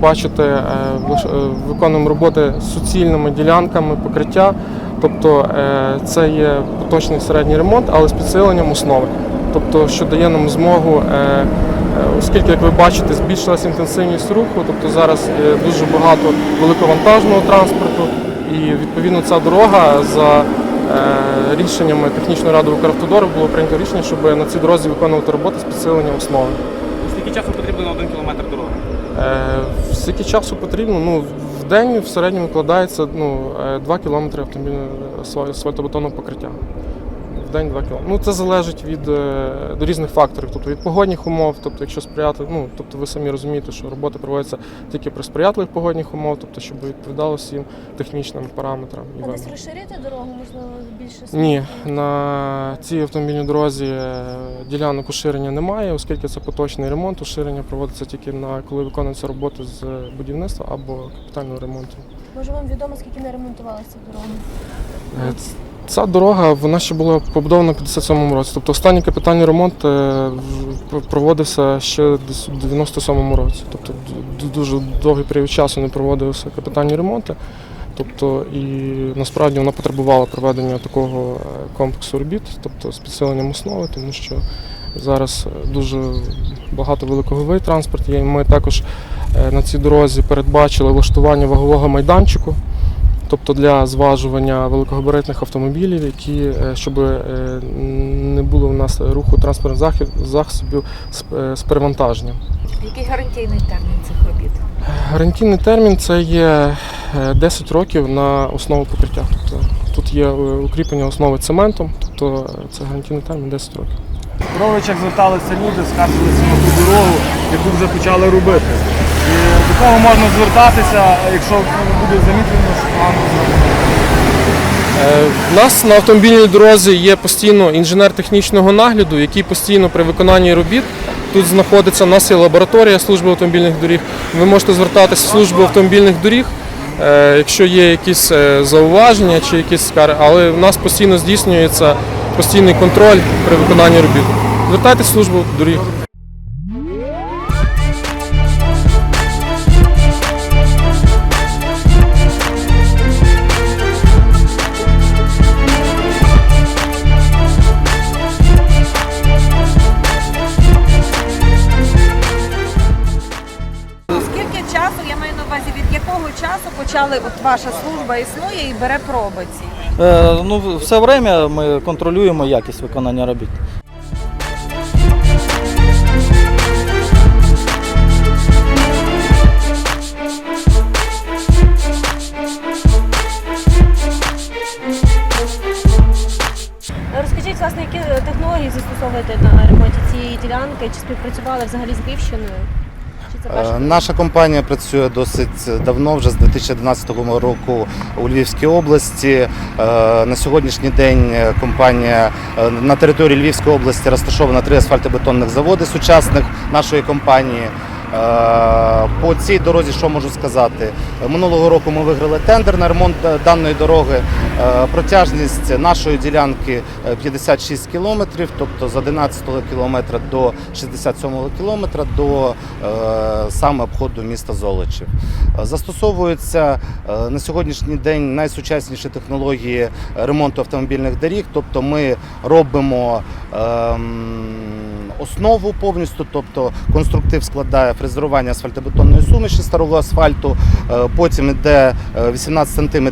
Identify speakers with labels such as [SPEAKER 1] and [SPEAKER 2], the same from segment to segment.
[SPEAKER 1] бачите, е, е, виконуємо роботи з суцільними ділянками покриття. Тобто е, це є поточний середній ремонт, але з підсиленням основи. Тобто, що дає нам змогу, оскільки, як ви бачите, збільшилася інтенсивність руху, тобто зараз дуже багато великовантажного транспорту, і відповідно ця дорога за рішеннями технічної ради Укравтодору було прийнято рішення, щоб на цій дорозі виконувати роботи з підсилення основи.
[SPEAKER 2] Скільки часу потрібно на один кілометр
[SPEAKER 1] Скільки часу потрібно? Ну, в день в середньому вкладається ну, 2 кілометри автомобільного асфаль- асфальтобетонного покриття. В день 2 кілометри. Ну, це залежить від е, до різних факторів, тобто від погодних умов, тобто, якщо сприяти, ну, тобто ви самі розумієте, що роботи проводяться тільки при сприятливих погодних умов, тобто, щоб відповідало всім технічним параметрам. і
[SPEAKER 3] А десь розширити дорогу, можливо, більше
[SPEAKER 1] Ні, на цій автомобільній дорозі е, ділянок уширення немає, оскільки це поточний ремонт. Уширення проводиться тільки на коли виконуються роботи з будівництва або капітального ремонту.
[SPEAKER 3] Може вам відомо, скільки не ремонтувалася дорога?
[SPEAKER 1] Ця дорога вона ще була побудована в 57-му році. Тобто останній капітальний ремонт е, проводився ще десь у 97-му році. Тобто дуже довгий період часу не проводилися капітальні ремонти. Тобто і насправді вона потребувала проведення такого е, комплексу робіт, тобто з підсиленням основи, тому що зараз е, дуже багато великовий транспорт є. Ми також на цій дорозі передбачили влаштування вагового майданчику. Тобто для зважування великогабаритних автомобілів, які е, щоб е, не було в нас руху транспортних засобів з, е, перевантаженням.
[SPEAKER 4] Який гарантійний термін цих робіт?
[SPEAKER 1] Гарантійний термін це є е, 10 років на основу покриття. Тобто тут є укріплення основи цементом, тобто це гарантійний термін 10 років.
[SPEAKER 2] В Ровичах зверталися люди, скаржилися на ту дорогу, яку вже почали робити. Кого можна звертатися, якщо буде замітлено, що погано зроблено?
[SPEAKER 1] В нас на автомобільній дорозі є постійно інженер технічного нагляду, який постійно при виконанні робіт тут знаходиться. У нас є лабораторія служби автомобільних доріг. Ви можете звертатися в службу автомобільних доріг, е, якщо є якісь е, зауваження чи якісь скарги, але в нас постійно здійснюється постійний контроль при виконанні робіт. Звертайтеся в службу доріг.
[SPEAKER 4] Почали от ваша служба існує і бере проби ці?
[SPEAKER 5] Е, Ну, все время ми контролюємо якість виконання робіт.
[SPEAKER 3] Розкажіть, власне, які технології застосовуєте на ремонті цієї ділянки? Чи співпрацювали взагалі з Львівщиною? Чи це
[SPEAKER 6] Е,
[SPEAKER 3] перша?
[SPEAKER 6] Наша компанія працює досить давно, вже з 2011 року у Львівській області. Е, На сьогоднішній день компанія е, на території Львівської області розташована три асфальтобетонних заводи сучасних нашої компанії. Е, По цій дорозі, що можу сказати? Минулого року ми виграли тендер на ремонт е, даної дороги. Е, Протяжність нашої ділянки е, 56 кілометрів, тобто з 11 кілометра до 67 кілометра до саме обходу міста Золочів. Застосовуються на сьогоднішній день найсучасніші технології ремонту автомобільних доріг, тобто ми робимо ем, основу повністю, тобто конструктив складає фрезерування асфальтобетонної суміші старого асфальту, е, потім йде е, 18 см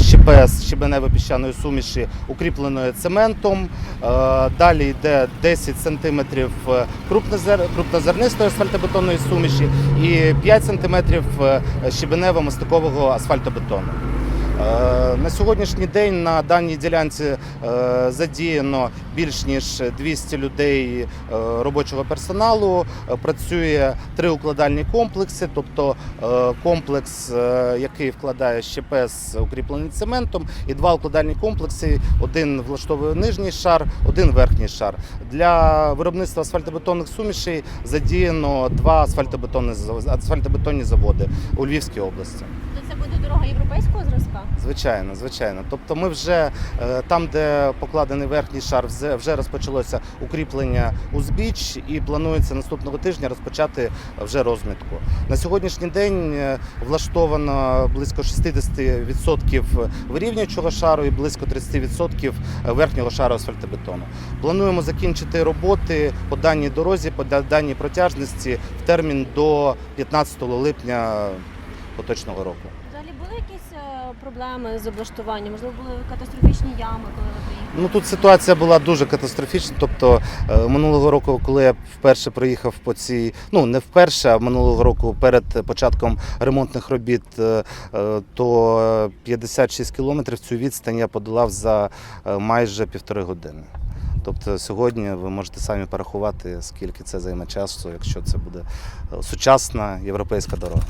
[SPEAKER 6] щепес щебенево піщаної суміші, укріпленої цементом. Е, Далі йде 10 см крупнозер- крупнозернистої асфальтобетонної суміші і 5 см щебенево-мастикового асфальтобетону. Е, На сьогоднішній день на даній ділянці е, задіяно більш ніж 200 людей е, робочого персоналу. Працює три укладальні комплекси, тобто комплекс, який вкладає щепес укріплений цементом, і два укладальні комплекси. Один влаштовує нижній шар, один верхній шар. Для виробництва асфальтобетонних сумішей задіяно два асфальтобетонні заводи у Львівській області.
[SPEAKER 3] Це буде дорога європейського зразка?
[SPEAKER 6] Звичайно, звичайно. Тобто ми вже е, там, де покладений верхній шар, вже- розпочалося укріплення узбіч і планується наступного тижня розпочати вже розмітку. На сьогоднішній день е, влаштовано близько 60% вирівнюючого шару і близько 30% верхнього шару асфальтобетону. Плануємо закінчити роботи по даній дорозі, по да- даній протяжності в термін до 15 липня поточного року.
[SPEAKER 3] Взагалі були якісь е, проблеми з облаштуванням? Можливо, були катастрофічні ями, коли ви приїхали?
[SPEAKER 6] Ну тут ситуація була дуже катастрофічна. Тобто е, минулого року, коли я вперше приїхав по цій, ну не вперше, а минулого року перед початком ремонтних робіт, е, е, то 56 кілометрів цю відстань я подолав за майже півтори години. Тобто сьогодні ви можете самі порахувати, скільки це займе часу, якщо це буде сучасна європейська дорога.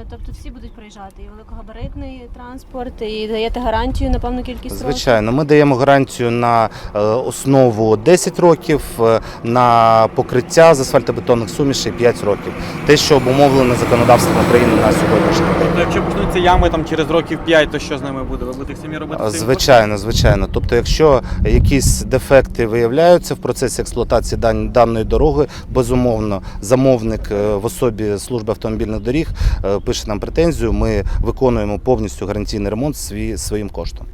[SPEAKER 3] Е, Тобто всі будуть проїжджати і великогабаритний транспорт, і даєте гарантію на певну кількість років?
[SPEAKER 6] Звичайно, ми даємо гарантію на е, основу 10 років, е, на покриття з асфальтобетонних сумішей 5 років. Те, що обумовлено законодавством України на сьогоднішній день.
[SPEAKER 7] Тобто, якщо почнуться ями там через років 5, то що з ними буде? Ви будете самі робити?
[SPEAKER 6] Звичайно, звичайно. Тобто, якщо якісь дефекти виявляються в процесі експлуатації дан- даної дороги, безумовно, замовник е, в особі служби автомобільних доріг е, пише нам претензію. Ми виконуємо повністю гарантійний ремонт свій, своїм коштом.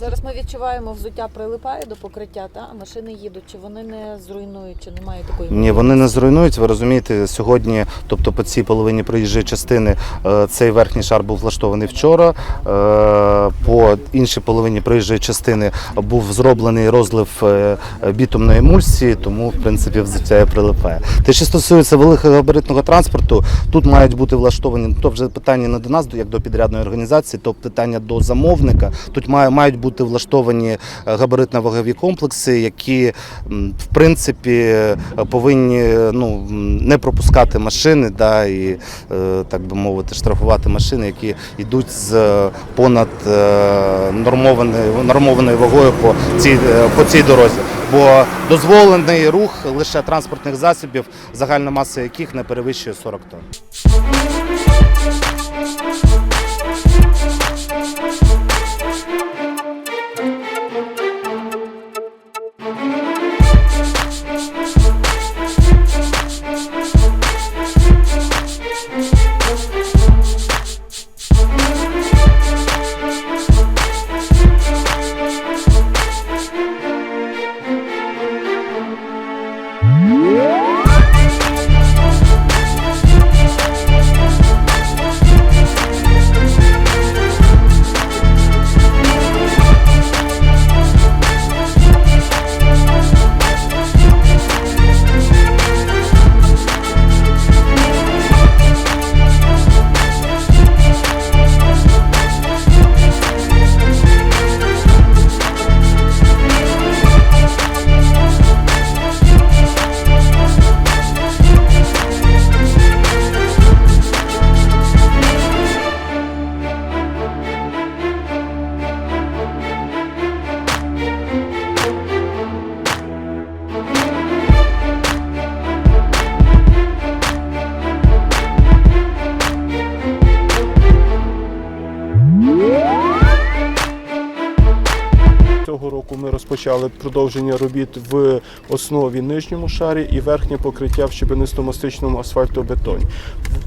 [SPEAKER 8] Зараз ми відчуваємо, взуття прилипає до покриття, та машини їдуть. Чи вони не зруйнують, чи немає такої
[SPEAKER 6] Ні, вони не зруйнують. Ви розумієте, сьогодні, тобто по цій половині проїжджої частини, е, цей верхній шар був влаштований вчора. е, По іншій половині проїжджої частини був зроблений розлив е, бітумної емульсії, тому в принципі взуття прилипає. Те, що стосується великогабаритного транспорту, тут мають бути влаштовані то вже питання не до нас, як до підрядної організації, то питання до замовника. Тут мають бути влаштовані е, габаритно-вагові комплекси, які в принципі е, повинні ну, не пропускати машини, да, і е, так би мовити, штрафувати машини, які йдуть з е, понад е, нормованою, нормованою вагою по цій, е, по цій дорозі. Бо дозволений рух лише транспортних засобів, загальна маса яких не перевищує 40 тонн.
[SPEAKER 9] Року ми розпочали продовження робіт в основі нижньому шарі і верхнє покриття в щебенисто-мастичному асфальтобетоні.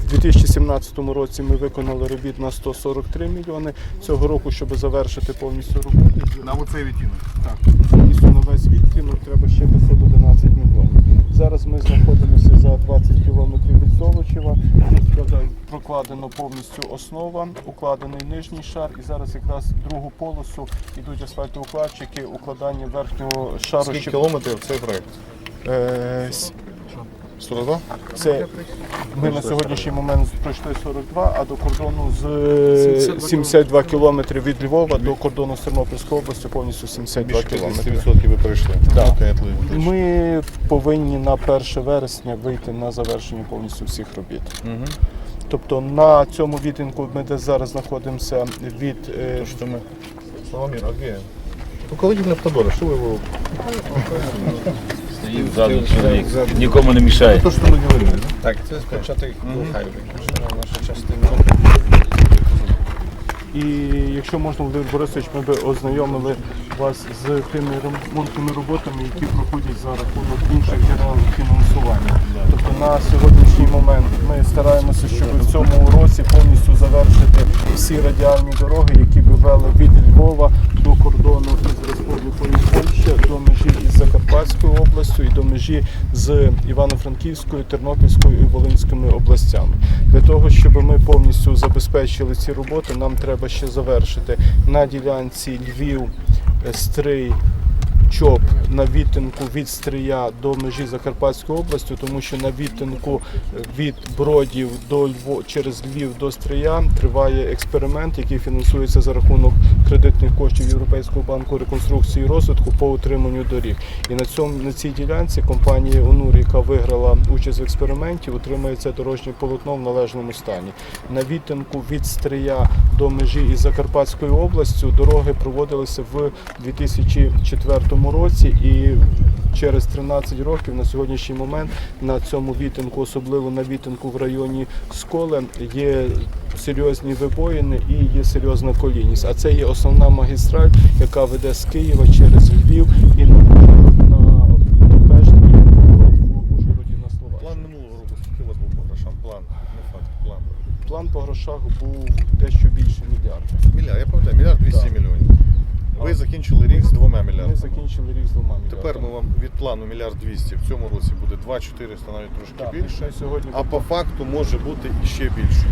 [SPEAKER 9] У 2017 році ми виконали робіт на 143 мільйони. Цього року, щоб завершити повністю роботи,
[SPEAKER 2] На оцей відтінок.
[SPEAKER 9] так, повністю на весь відтінок треба ще 511 мільйонів. Зараз ми знаходимося за 20 кілометрів від Золочева. Тут прокладено повністю основа, укладений нижній шар, і зараз якраз другу полосу йдуть асфальтоукладчики, укладання верхнього шару.
[SPEAKER 2] Скільки
[SPEAKER 9] щоб-
[SPEAKER 2] кілометрів цей проект?
[SPEAKER 9] Е, с-
[SPEAKER 2] 42?
[SPEAKER 9] Це ми на сьогоднішній момент пройшли 42, а до кордону з е, 72 кілометри від Львова до кордону з Тернопільською областю повністю 72
[SPEAKER 2] Більше
[SPEAKER 9] кілометри.
[SPEAKER 2] 50% ви перейшли.
[SPEAKER 9] Да.
[SPEAKER 2] Окей.
[SPEAKER 9] Ми повинні на 1 вересня вийти на завершення повністю всіх робіт.
[SPEAKER 2] Мгм.
[SPEAKER 9] Тобто на цьому відтинку ми десь зараз знаходимося від е,
[SPEAKER 2] То, что мы... Соломир, а где? Руководитель автодора, что вы его...
[SPEAKER 10] Стоїть ззаду чоловік, нікому не мішає.
[SPEAKER 2] То, что мы говорили, да?
[SPEAKER 11] Так, це спочатку mm наша частина.
[SPEAKER 9] І якщо можна, Володимир Борисович, ми би ознайомили вас з тими ремонтними роботами, які проходять за рахунок інших джерел фінансування. Тобто на сьогоднішній момент ми стараємося, щоб в цьому році повністю завершити всі радіальні дороги, які би вели від Львова до кордону із Республікою Польща, до межі із Закарпатською областю і до межі з Івано-Франківською, Тернопільською і Волинськими областями. Для того, щоб ми повністю забезпечили ці роботи, нам треба ще завершити на ділянці Львів, Стрий, ЧОП на відтинку від Стрия до межі Закарпатської області, тому що на відтинку від Бродів до Льво через Львів до Стрия триває експеримент, який фінансується за рахунок кредитних коштів Європейського банку реконструкції і розвитку по утриманню доріг. І на цьому на цій ділянці компанія ОНУР, яка виграла участь в експерименті, отримає це дорожнє полотно в належному стані. На відтинку від Стрия до межі із Закарпатською областю дороги проводилися в 2004 році і через 13 років на сьогоднішній момент на цьому відтинку, особливо на відтинку в районі Сколе, є серйозні вибоїни і є серйозна колійність. А це є основна магістраль, яка веде з Києва через Львів і на на Пешт і в Ужгороді на Словаччині.
[SPEAKER 11] План минулого року, скільки у вас був по грошам? План, не факт, план.
[SPEAKER 9] План по грошах був дещо більше мільярда.
[SPEAKER 11] Мільярд, я пам'ятаю, мільярд 200
[SPEAKER 9] Так.
[SPEAKER 11] мільйонів. Ви закінчили рік з двома
[SPEAKER 9] Ми
[SPEAKER 11] мільярдами.
[SPEAKER 9] закінчили рік з двома мільярдами.
[SPEAKER 11] Тепер ми вам від плану мільярд 200, в цьому році буде 2 400, навіть трошки
[SPEAKER 9] Так,
[SPEAKER 11] більше.
[SPEAKER 9] сьогодні
[SPEAKER 11] А по факту може бути і ще більше.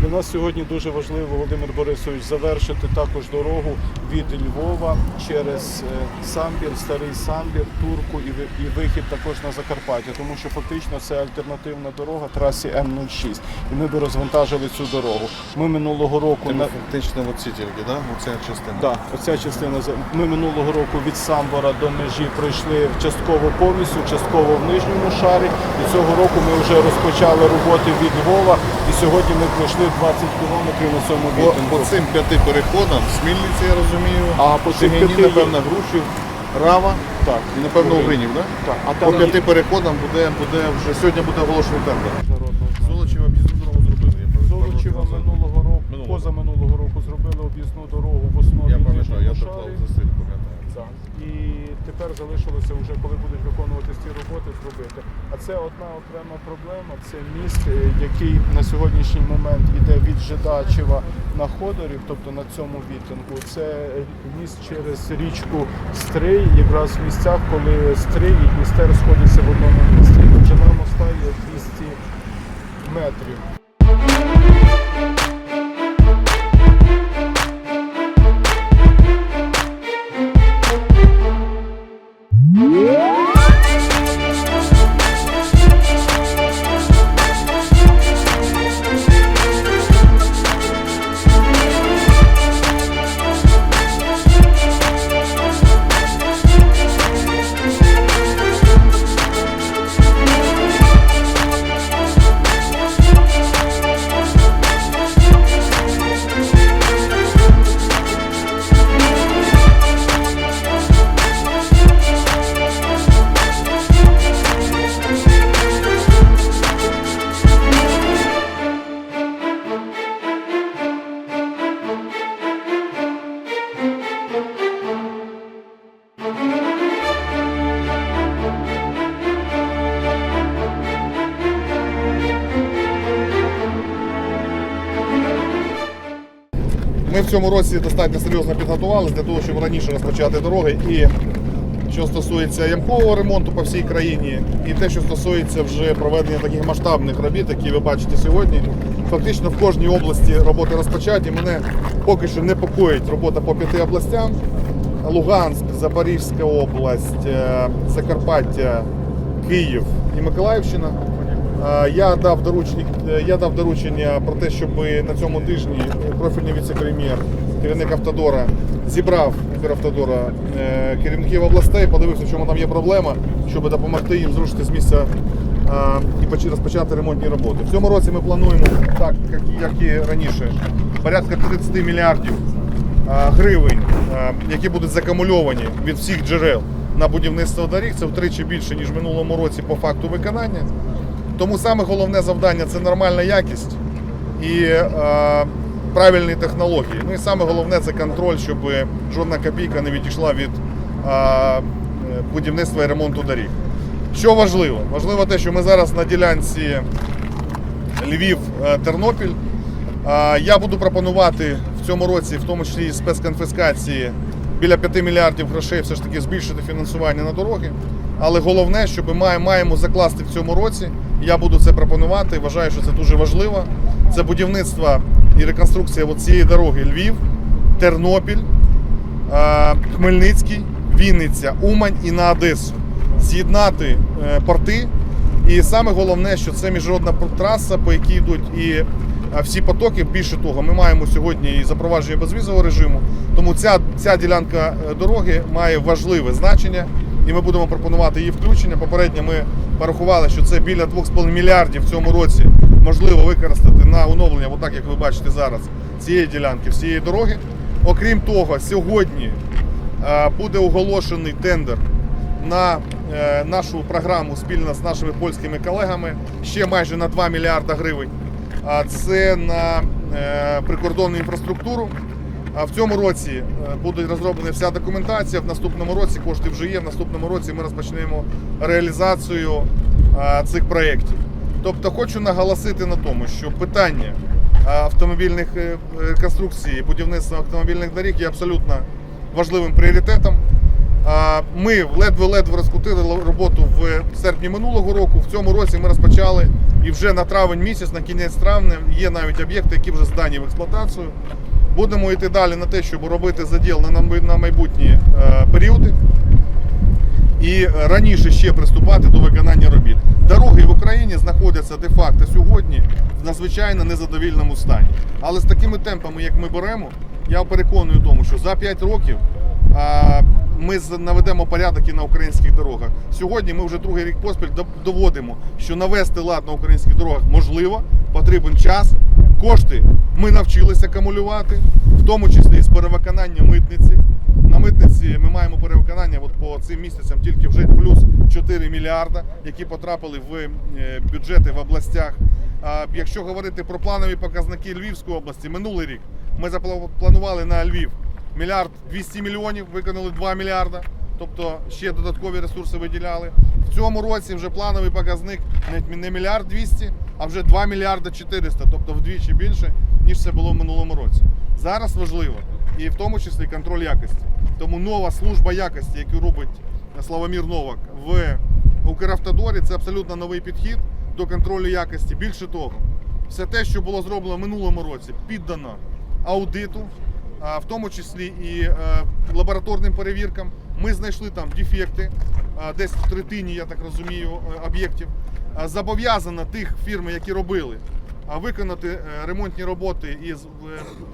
[SPEAKER 9] Для нас сьогодні дуже важливо, Володимир Борисович, завершити також дорогу від Львова через е, Самбір, Старий Самбір, Турку і вихід також на Закарпаття, тому що фактично це альтернативна дорога трасі М06. І ми би розвантажили цю дорогу. Ми минулого року
[SPEAKER 11] Це
[SPEAKER 9] на
[SPEAKER 11] фактично оці тільки, да? оця частина.
[SPEAKER 9] так, оця частина ми минулого року від Самбора до межі пройшли частково повністю, частково в нижньому шарі. І цього року ми вже розпочали роботи від Львова. І сьогодні ми пройшли 20 кілометрів на цьому
[SPEAKER 11] По, по цим п'яти переходам, Смільниці, я розумію,
[SPEAKER 9] А по цим
[SPEAKER 11] Шегині,
[SPEAKER 9] п'яти є-
[SPEAKER 11] напевно, Грушів, Рава
[SPEAKER 9] Так,
[SPEAKER 11] і, напевно, Угринів, да?
[SPEAKER 9] Так, а
[SPEAKER 11] По
[SPEAKER 9] там
[SPEAKER 11] п'яти переходам буде, буде вже сьогодні буде оголошений тендер. Золочева об'їзну дорогу зробили. Я пам'ятаю,
[SPEAKER 9] Золочева минулого року,
[SPEAKER 11] Минулого.
[SPEAKER 9] поза минулого року зробили об'їзну дорогу в основі
[SPEAKER 11] Я пам'ятаю, я
[SPEAKER 9] нижньому
[SPEAKER 11] доклав зусиль, пам'ятаю.
[SPEAKER 9] Так. І тепер залишилося вже, коли будуть виконувати ці роботи, зробити. А це одна окрема проблема. Це міст, е, який на сьогоднішній момент іде від Жидачева на Ходорів, тобто на цьому відтинку. Це міст через річку Стрий, якраз в місцях, коли Стрий і Дністер сходяться в одному місці. І довжина моста є 200 метрів.
[SPEAKER 11] Цьому році достатньо серйозно підготувалися для того, щоб раніше розпочати дороги. І що стосується ямкового ремонту по всій країні, і те, що стосується вже проведення таких масштабних робіт, які ви бачите сьогодні, фактично в кожній області роботи розпочаті. Мене поки що непокоїть робота по п'яти областям. Луганськ, Запорізька область, е, Закарпаття, Київ і Миколаївщина. Е, Я дав доручення, я дав доручення про те, щоб на цьому тижні профільний віце-прем'єр, керівник Автодора, зібрав Автодора е, керівників областей, подивився, в чому там є проблема, щоб допомогти їм зрушити з місця е, і розпочати ремонтні роботи. В цьому році ми плануємо, так як і- раніше, порядка 30 мільярдів гривень, які будуть закамульовані від всіх джерел на будівництво доріг. Це втричі більше, ніж в минулому році по факту виконання. Тому саме головне завдання це нормальна якість і е, правильні технології. Ну і саме головне це контроль, щоб жодна копійка не відійшла від е, будівництва і ремонту доріг. Що важливо? Важливо те, що ми зараз на ділянці Львів-Тернопіль. Я буду пропонувати в цьому році, в тому числі спецконфіскації, біля 5 мільярдів грошей все ж таки збільшити фінансування на дороги. Але головне, що ми маємо закласти в цьому році. Я буду це пропонувати. Вважаю, що це дуже важливо. Це будівництво і реконструкція цієї дороги Львів, Тернопіль, е, Хмельницький, Вінниця, Умань і на Одесу. З'єднати е, порти. І саме головне, що це міжнародна траса, по якій йдуть і е, всі потоки. Більше того, ми маємо сьогодні і запровадження безвізового режиму. Тому ця, ця ділянка дороги має важливе значення, і ми будемо пропонувати її включення. Попередньо ми порахували, що це біля 2,5 мільярдів в цьому році можливо використати на оновлення, отак як ви бачите зараз, цієї ділянки, всієї дороги. Окрім того, сьогодні е, буде оголошений тендер на е, нашу програму спільно з нашими польськими колегами ще майже на 2 мільярда гривень. А це на е, прикордонну інфраструктуру. А в цьому році е, буде розроблена вся документація. В наступному році кошти вже є. В наступному році ми розпочнемо реалізацію е, цих проєктів. Тобто хочу наголосити на тому, що питання е, автомобільних реконструкцій, будівництва автомобільних доріг є абсолютно важливим пріоритетом. Ми ледве-ледве розкрутили роботу в серпні минулого року. В цьому році ми розпочали і вже на травень місяць, на кінець травня, є навіть об'єкти, які вже здані в експлуатацію. Будемо йти далі на те, щоб робити заділ на майбутні е, періоди і раніше ще приступати до виконання робіт. Дороги в Україні знаходяться де-факто сьогодні в надзвичайно незадовільному стані. Але з такими темпами, як ми беремо, я переконую тому, що за 5 років ми наведемо порядок і на українських дорогах. Сьогодні ми вже другий рік поспіль доводимо, що навести лад на українських дорогах можливо, потрібен час. Кошти ми навчилися акумулювати, в тому числі і з перевиконання митниці. На митниці ми маємо перевиконання от по цим місяцям тільки вже плюс 4 мільярда, які потрапили в е, бюджети в областях. Якщо говорити про планові показники Львівської області, минулий рік ми запланували на Львів мільярд 200 мільйонів, виконали 2 мільярда. Тобто ще додаткові ресурси виділяли. В цьому році вже плановий показник не- мільярд 200, а вже 2 мільярда 400, тобто вдвічі більше, ніж це було в минулому році. Зараз важливо, і в тому числі контроль якості. Тому нова служба якості, яку робить Славомір Новак в Укравтодорі, це абсолютно новий підхід до контролю якості. Більше того, все те, що було зроблено в минулому році, піддано аудиту, в тому числі і е, лабораторним перевіркам. Ми знайшли там дефекти, десь в третині, я так розумію, е, об'єктів. А, Зобов'язано тих фірм, які робили, виконати е, ремонтні роботи і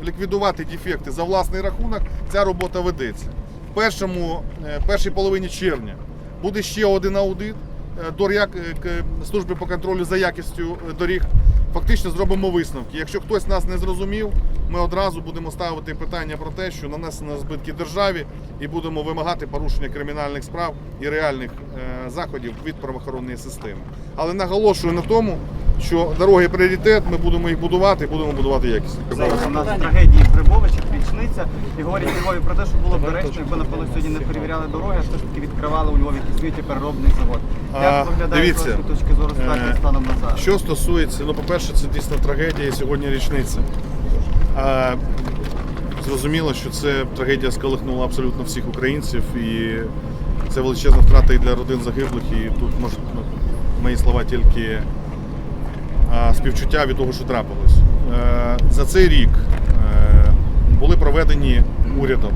[SPEAKER 11] ліквідувати дефекти за власний рахунок. Ця робота ведеться. Першому, першій половині червня буде ще один аудит до служби по контролю за якістю доріг. Фактично зробимо висновки. Якщо хтось нас не зрозумів, ми одразу будемо ставити питання про те, що нанесено збитки державі, і будемо вимагати порушення кримінальних справ і реальних е, заходів від правоохоронної системи. Але наголошую на тому, що дороги пріоритет, ми будемо їх будувати і будемо будувати якісно.
[SPEAKER 7] Зараз у нас трагедії в річниця. І говорять у Львові про те, що було б доречно, якби напевно сьогодні не перевіряли дороги, а все ж таки відкривали у Львові сміттєпереробний завод. Як виглядає з вашої точки зору
[SPEAKER 11] е,
[SPEAKER 7] станом на зараз?
[SPEAKER 11] Що стосується, ну, по-перше, це дійсно трагедія і сьогодні річниця. А, зрозуміло, що це трагедія сколихнула абсолютно всіх українців, і це величезна втрата і для родин загиблих. І тут може ну, мої слова тільки а, співчуття від того, що трапилось. Е, за цей рік е, були проведені урядом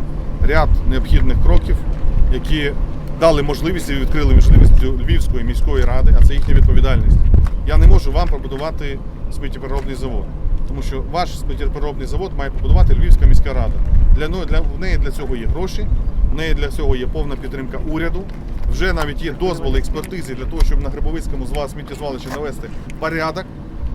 [SPEAKER 11] ряд необхідних кроків, які дали можливість і відкрили можливість Львівської міської ради, а це їхня відповідальність. Я не можу вам побудувати сміттєпереробний завод, тому що ваш сміттєпереробний завод має побудувати Львівська міська рада. Для, для, в неї для цього є гроші, в неї для цього є повна підтримка уряду. Вже навіть є дозволи експертизи для того, щоб на Грибовицькому звал- сміттєзвалищі навести порядок.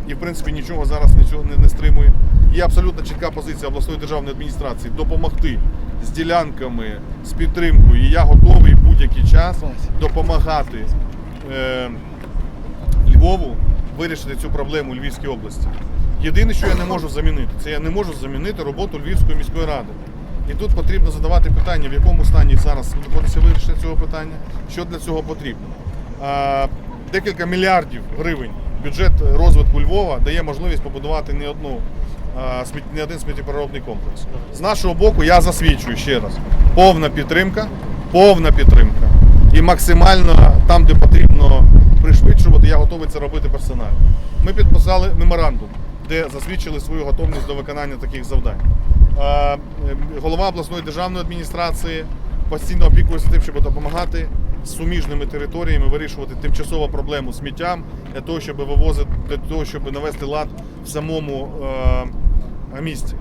[SPEAKER 11] І в принципі нічого зараз нічого не, не стримує. Є абсолютно чітка позиція обласної державної адміністрації допомогти з ділянками, з підтримкою. І я готовий будь-який час допомагати е, Львову вирішити цю проблему у Львівській області. Єдине, що я не можу замінити, це я не можу замінити роботу Львівської міської ради. І тут потрібно задавати питання, в якому стані зараз знаходиться вирішення цього питання, що для цього потрібно. Декілька мільярдів гривень бюджет розвитку Львова дає можливість побудувати не одну не один сміттєпереробний комплекс. З нашого боку, я засвідчую ще раз: повна підтримка, повна підтримка. І максимально там, де потрібно пришвидшувати, я готовий це робити персонально. Ми підписали меморандум, де засвідчили свою готовність до виконання таких завдань. Е, Голова обласної державної адміністрації постійно опікується тим, щоб допомагати суміжними територіями вирішувати тимчасову проблему сміттям для того, щоб вивозити, для того, щоб навести лад в самому е, місті.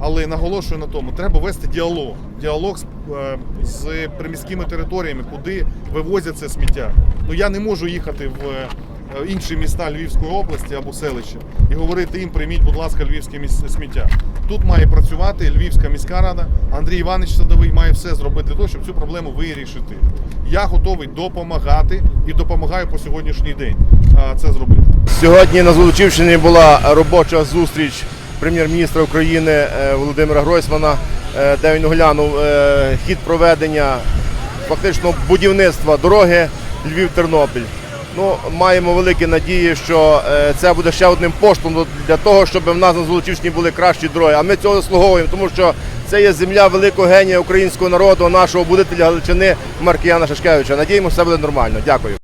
[SPEAKER 11] Але наголошую на тому, треба вести діалог. Діалог з, е, з приміськими територіями, куди вивозять це сміття. Ну я не можу їхати в інші міста Львівської області або селища і говорити їм, прийміть, будь ласка, львівське сміття. Тут має працювати Львівська міська рада. Андрій Іванович Садовий має все зробити для того, щоб цю проблему вирішити. Я готовий допомагати і допомагаю по сьогоднішній день е, це зробити.
[SPEAKER 12] Сьогодні на Золочівщині була робоча зустріч прем'єр-міністра України е, Володимира Гройсмана, е, де він оглянув е, хід проведення фактично будівництва дороги Львів-Тернопіль. Ну, маємо великі надії, що е, це буде ще одним поштовхом для того, щоб в нас на Золочівщині були кращі дороги. А ми цього заслуговуємо, тому що це є земля великого генія українського народу, нашого будителя Галичини Маркіяна Шашкевича. Надіємося, все буде нормально. Дякую.